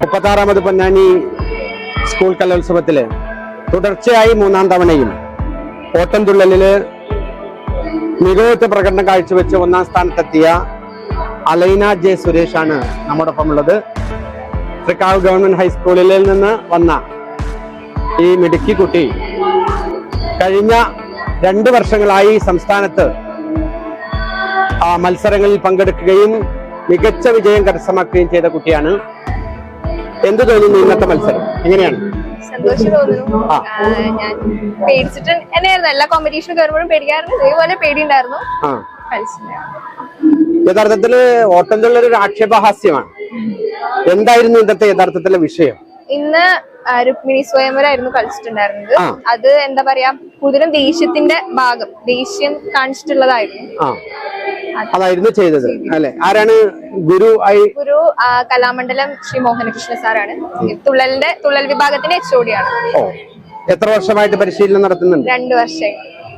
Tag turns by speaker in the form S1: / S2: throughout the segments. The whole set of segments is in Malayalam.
S1: മുപ്പത്താറാമത് പൊന്നാനി സ്കൂൾ കലോത്സവത്തിൽ തുടർച്ചയായി മൂന്നാം തവണയും ഓട്ടംതുള്ളലിൽ മികവുറ്റ പ്രകടനം കാഴ്ചവെച്ച് ഒന്നാം സ്ഥാനത്തെത്തിയ അലൈന ജെ സുരേഷാണ് നമ്മോടൊപ്പം ഉള്ളത് തൃക്കാവ് ഗവൺമെന്റ് ഹൈസ്കൂളിൽ നിന്ന് വന്ന ഈ മിടുക്കി കുട്ടി കഴിഞ്ഞ രണ്ട് വർഷങ്ങളായി സംസ്ഥാനത്ത് ആ മത്സരങ്ങളിൽ പങ്കെടുക്കുകയും മികച്ച വിജയം കരസ്ഥമാക്കുകയും ചെയ്ത കുട്ടിയാണ്. എന്ത് തോന്നുന്നു ഇന്നത്തെ മത്സരം? എങ്ങനെയാണ്?
S2: സന്തോഷം തോന്നുന്നു. ഞാൻ പേടിച്ചിട്ട് തന്നെയായിരുന്നു. എല്ലാ കോമ്പറ്റീഷനും കയറുമ്പോഴും പേടിക്കാറുണ്ട്. ഇതേപോലെ പേടിയുണ്ടായിരുന്നു.
S1: ആ.
S2: കളിച്ചിട്ടുണ്ടായിരുന്നു
S1: യഥാർത്ഥത്തിൽ ഓട്ടംതുള്ളൽ ഒരു ആക്ഷേപഹാസ്യമാണ്. എന്തായിരുന്നു ഇന്നത്തെ യഥാർത്ഥത്തിലെ വിഷയം?
S2: ഇന്ന് രുക്മിണി സ്വയംവരായിരുന്നു കളിച്ചിട്ടുണ്ടായിരുന്നത്. അത് എന്താ പറയാ കൂടുതലും ദേഷ്യത്തിന്റെ ഭാഗം ദേഷ്യം കാണിച്ചിട്ടുള്ളതായിരുന്നു.
S1: അതായിരുന്നു ചെയ്തത് അല്ലെ? ആരാണ് ഗുരു ആയി?
S2: ഗുരു കലാമണ്ഡലം ശ്രീ മോഹനകൃഷ്ണ സാറാണ്. തുള്ളലിന്റെ തുള്ളൽ വിഭാഗത്തിന്റെ എച്ച് ഓടിയാണ്
S1: ഓ എത്ര വർഷമായിട്ട് പരിശീലനം നടത്തുന്നുണ്ട്?
S2: രണ്ടു വർഷം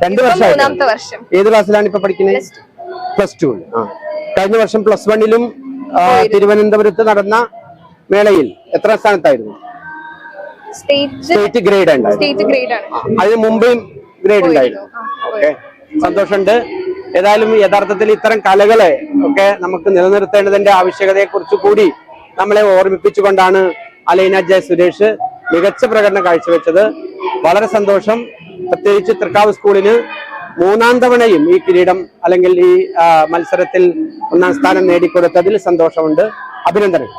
S1: രണ്ടു വർഷം
S2: മൂന്നാമത്തെ വർഷം.
S1: ഏത് ക്ലാസ്സിലാണ് ഇപ്പൊ പഠിക്കുന്നത്? പ്ലസ് ടു ആ. കഴിഞ്ഞ വർഷം പ്ലസ് വണ്ണിലും തിരുവനന്തപുരത്ത് നടന്ന മേളയിൽ എത്ര സ്ഥാനത്തായിരുന്നു?
S2: സ്റ്റേറ്റ്
S1: ഗ്രേഡ്
S2: ആണ്.
S1: അതിന് മുമ്പേയും ഗ്രേഡ് ഉണ്ടായിരുന്നു. ഓക്കെ സന്തോഷമുണ്ട്. ഏതായാലും യഥാർത്ഥത്തിൽ ഇത്തരം കലകളെ ഒക്കെ നമുക്ക് നിലനിർത്തേണ്ടതിന്റെ ആവശ്യകതയെ കുറിച്ച് കൂടി നമ്മളെ ഓർമ്മിപ്പിച്ചുകൊണ്ടാണ് അലൈന ജയ സുരേഷ് മികച്ച പ്രകടനം കാഴ്ചവെച്ചത്. വളരെ സന്തോഷം. പ്രത്യേകിച്ച് തൃക്കാവ് സ്കൂളിന് മൂന്നാം തവണയും ഈ കിരീടം അല്ലെങ്കിൽ ഈ മത്സരത്തിൽ ഒന്നാം സ്ഥാനം നേടിക്കൊടുത്തതിൽ സന്തോഷമുണ്ട്. അഭിനന്ദനം